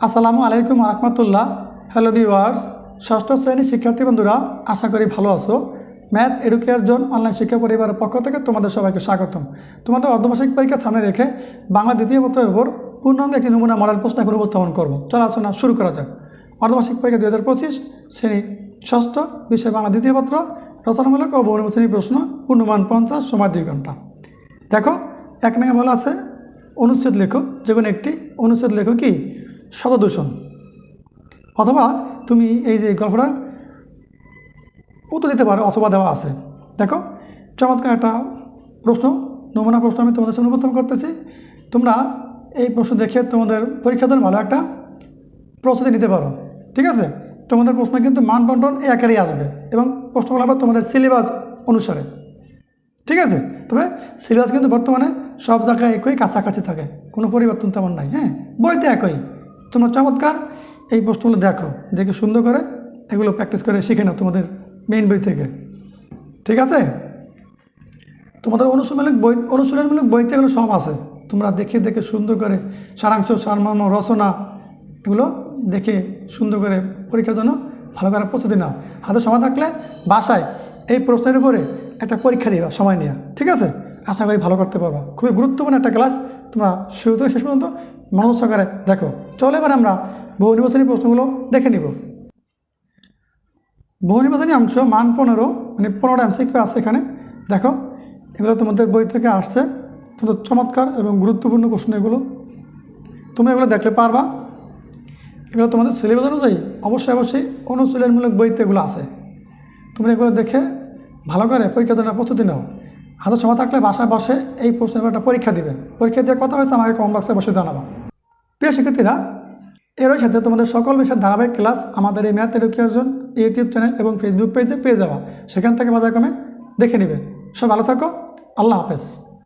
আসসালামু আলাইকুম রহমতুল্লাহ hello viewers ষষ্ঠ শ্রেণির শিক্ষার্থী বন্ধুরা, আশা করি ভালো আছো। ম্যাথ এডুকেয়ার জোন অনলাইন শিক্ষা পরিবারের পক্ষ থেকে তোমাদের সবাইকে স্বাগতম। তোমাদের অর্ধবার্ষিক পরীক্ষা সামনে রেখে বাংলা দ্বিতীয় পত্রের উপর পূর্ণাঙ্গ একটি নমুনা মডেল প্রশ্ন এখন উপস্থাপন করব। চলো আলোচনা শুরু করা যাক। অর্ধবার্ষিক পরীক্ষা দুই হাজার পঁচিশ, শ্রেণি ষষ্ঠ, বিষয় বাংলা দ্বিতীয় পত্র, রচনামূলক ও বহুনির্বাচনী শ্রেণির প্রশ্ন, পূর্ণমান পঞ্চাশ, সময় দুই ঘণ্টা। দেখো, এক নামে বলা আছে, অনুচ্ছেদ লেখো যে কোনো একটি অনুচ্ছেদ লেখো কি? শতদূষণ। অথবা তুমি এই যে গল্পটা উত্তর দিতে পারো অথবা দেওয়া আছে। দেখো, চমৎকার একটা প্রশ্ন, নমুনা প্রশ্ন আমি তোমাদের সামনে উপস্থাপন করতেছি। তোমরা এই প্রশ্ন দেখে তোমাদের পরীক্ষার জন্য ভালো একটা প্রস্তুতি নিতে পারো, ঠিক আছে? তোমাদের প্রশ্ন কিন্তু মান বন্টন আসবে এবং প্রশ্নগুলো আবার তোমাদের সিলেবাস অনুসারে, ঠিক আছে? তবে সিলেবাস কিন্তু বর্তমানে সব জায়গায় একই, কাছাকাছি থাকে, কোনো পরিবর্তন তেমন নাই হ্যাঁ? বইতে একই। তোমরা চমৎকার এই প্রশ্নগুলো দেখো, দেখে সুন্দর করে এগুলো প্র্যাকটিস করে শিখে নাও তোমাদের মেইন বই থেকে। ঠিক আছে? তোমাদের অনুশীলনমূলক বই, অনুশীলনমূলক বইতে এগুলো সব আছে। তোমরা দেখে দেখে সুন্দর করে সারাংশ, সারমর্ম, রচনা এগুলো দেখে সুন্দর করে পরীক্ষার জন্য ভালো করে প্রস্তুতি নাও। হাতে সময় থাকলে বাসায় এই প্রশ্নের উপরে একটা পরীক্ষা দিবা সময় নিয়ে ঠিক আছে? আশা করি ভালো করতে পারবা। খুবই গুরুত্বপূর্ণ একটা ক্লাস তোমরা শুরু থেকে শেষ পর্যন্ত মনোযোগ সহকারে দেখো, চলে এবার আমরা বহু নির্বাচনী প্রশ্নগুলো দেখে নিব। বহু নির্বাচনী অংশ, মান পনেরো মানে পনেরোটা এমসিকিউ আছে এখানে। দেখো, এগুলো তোমাদের বই থেকে আসছে। তোমাদের চমৎকার এবং গুরুত্বপূর্ণ প্রশ্ন এগুলো। তোমরা এগুলো দেখলে পারবা। এগুলো তোমাদের সিলেবাস অনুযায়ী অবশ্যই অবশ্যই অনুশীলনমূলক বইতে এগুলো আছে। তোমরা এগুলো দেখে ভালো করে পরীক্ষার জন্য প্রস্তুতি নাও। হাতে সময় থাকলে বাসায় বসে এই প্রশ্নের একটা পরীক্ষা দিবে। পরীক্ষা দিয়ে কথা হয়েছে, আমাকে কম বক্সে বসে জানাবা। প্রিয় শিক্ষার্থীরা এরই সাথে তোমাদের সকল বিষয়ের ধারাবাহিক ক্লাস আমাদের এই ম্যাথ এডুকেশন ইউটিউব চ্যানেল এবং ফেসবুক পেজে পেয়ে যাওয়া। সেখান থেকে বাজার কমে দেখে নেবে। সব ভালো থাকো। আল্লাহ হাফেজ।